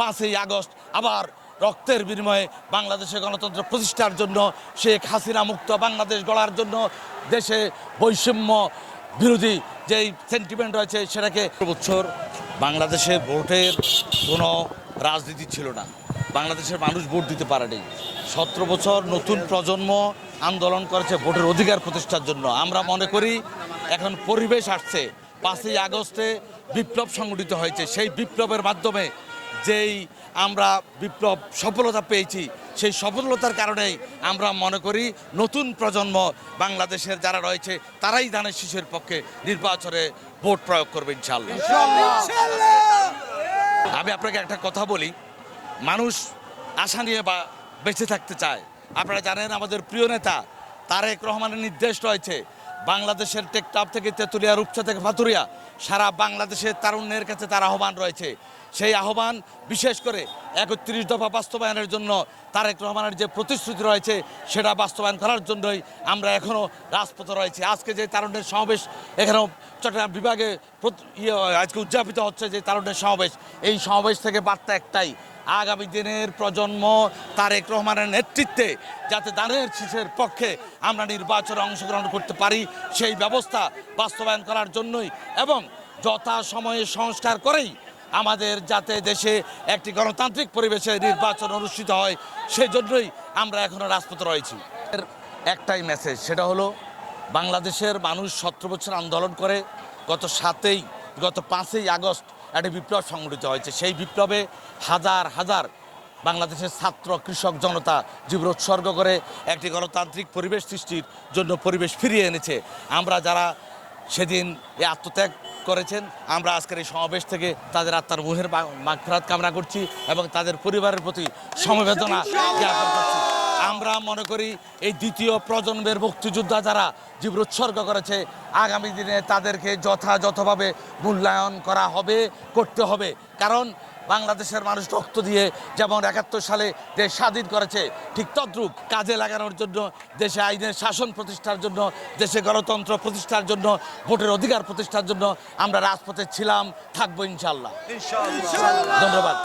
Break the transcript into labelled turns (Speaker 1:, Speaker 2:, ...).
Speaker 1: পাঁচই আগস্ট আবার রক্তের বিনিময়ে বাংলাদেশে গণতন্ত্র প্রতিষ্ঠার জন্য শেখ হাসিনা মুক্ত বাংলাদেশ গড়ার জন্য দেশে বৈষম্য বিরোধী যেই সেন্টিমেন্ট রয়েছে সেটাকে বছর বাংলাদেশে ভোটের কোনো রাজনীতি ছিল না। বাংলাদেশের মানুষ ভোট দিতে পারেনি। সতেরো বছর নতুন প্রজন্ম আন্দোলন করেছে ভোটের অধিকার প্রতিষ্ঠার জন্য। আমরা মনে করি এখন পরিবেশ আসছে। পাঁচই আগস্টে বিপ্লব সংগঠিত হয়েছে। সেই বিপ্লবের মাধ্যমে যেই আমরা বিপ্লব সফলতা পেয়েছি সেই সফলতার কারণেই আমরা মনে করি নতুন প্রজন্ম বাংলাদেশের যারা রয়েছে তারাই ধানের শিশুর পক্ষে নির্বাচনে ভোট প্রয়োগ করবে ইনশাল্লাহ আমি আপনাকে একটা কথা বলি মানুষ আশা নিয়ে বা বেঁচে থাকতে চায়। আপনারা জানেন আমাদের প্রিয় নেতা তারেক রহমানের নির্দেশ রয়েছে বাংলাদেশের টেকটাপ থেকে তেঁতুলিয়া, রূপসা থেকে ফাতুরিয়া সারা বাংলাদেশের তারুণ্যের কাছে তার আহ্বান রয়েছে। সেই আহ্বান বিশেষ করে একত্রিশ দফা বাস্তবায়নের জন্য তারেক রহমানের যে প্রতিশ্রুতি রয়েছে, সেটা বাস্তবায়ন করার জন্যই আমরা এখনও রাজপথে রয়েছি। আজকে যে তারুণ্যের সমাবেশ, এখানেও চট্টগ্রাম বিভাগে ইয়ে আজকে উদযাপিত হচ্ছে যে তারুণ্যের সমাবেশ। এই সমাবেশ থেকে বার্তা একটাই আগামী দিনের প্রজন্ম তারেক রহমানের নেতৃত্বে যাতে দানের শীষের পক্ষে আমরা নির্বাচনে অংশগ্রহণ করতে পারি, সেই ব্যবস্থা বাস্তবায়ন করার জন্যই এবং যথা সময়ে সংস্কার করেই আমাদের যাতে দেশে একটি গণতান্ত্রিক পরিবেশে নির্বাচন অনুষ্ঠিত হয়, সেজন্যই আমরা এখনও রাজপথে রয়েছি। এর একটাই মেসেজ সেটা হলো বাংলাদেশের মানুষ সতেরো বছর আন্দোলন করে, গত সাতেই, গত পাঁচই আগস্ট একটা বিপ্লব সংগঠিত হয়েছে। সেই বিপ্লবে হাজার হাজার বাংলাদেশের ছাত্র, কৃষক, জনতা জীবন উৎসর্গ করে একটি গণতান্ত্রিক পরিবেশ সৃষ্টির জন্য পরিবেশ ফিরিয়ে এনেছে। আমরা যারা সেদিন এ আত্মত্যাগ করেছেন, আমরা আজকের এই সমাবেশ থেকে তাদের আত্মার মুহের মাগফিরাত কামনা করছি এবং তাদের পরিবারের প্রতি সমবেদনা জ্ঞাপন করছি। আমরা মনে করি এই দ্বিতীয় প্রজন্মের মুক্তিযোদ্ধা যারা জীবন উৎসর্গ করেছে আগামী দিনে তাদেরকে যথাযথভাবে মূল্যায়ন করা হবে করতে হবে। কারণ বাংলাদেশের মানুষ রক্ত দিয়ে যেমন একাত্তর সালে দেশ স্বাধীন করেছে ঠিক তদ্রুপ কাজে লাগানোর জন্য দেশে আইনের শাসন প্রতিষ্ঠার জন্য দেশে গণতন্ত্র প্রতিষ্ঠার জন্য ভোটের অধিকার প্রতিষ্ঠার জন্য আমরা রাজপথে ছিলাম থাকব ইনশাল্লাহ ধন্যবাদ।